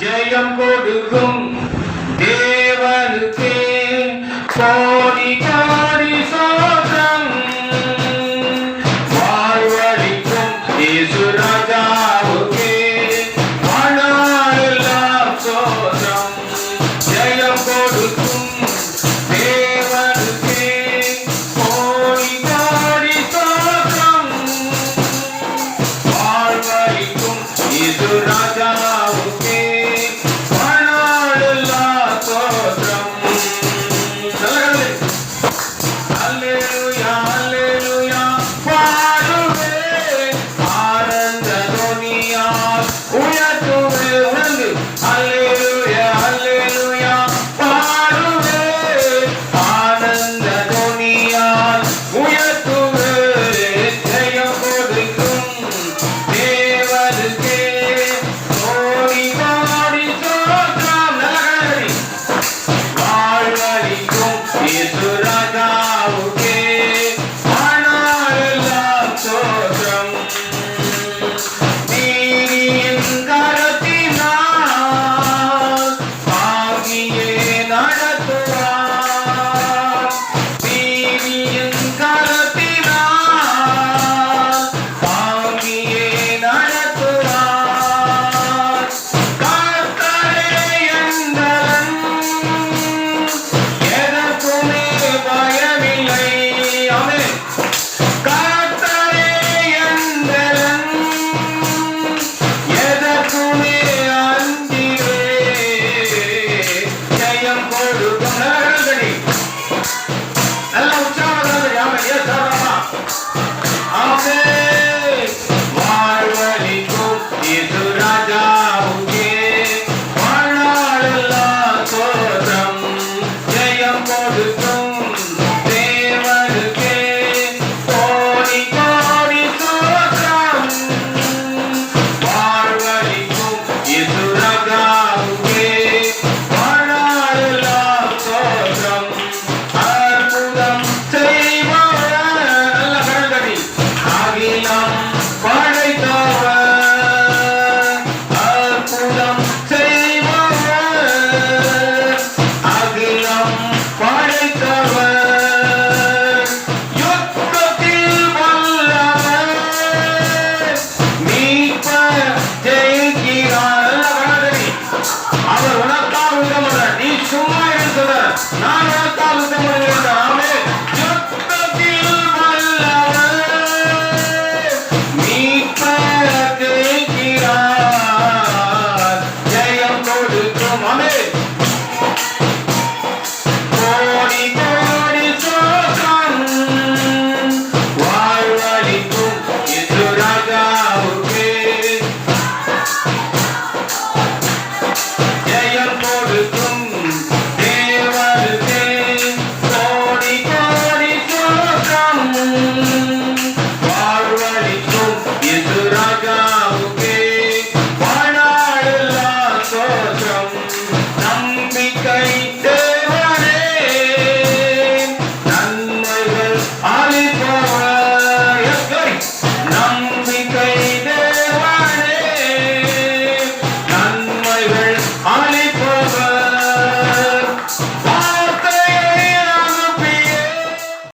ஜெயம் கொடுக்கும் தேவனுக்கே கோடி கோடி சோதம். வாழ்வழிக்கும் இயேசு ராஜாவுக்கே மனாலெல்லாம் சோதம். ஜெயம் கொடுக்கும் தேவனுக்கே கோடி கோடி சோதம். வாழ்வழிக்கும் இயேசு ராஜா Una, dos, Sir. அவர் உணர்த்தால் உத்தமுடன் நீ சும்மா இருக்கிற நான் உணர்த்தால் உத்தமுடன் இருக்கிறான் ஆமே எதிராக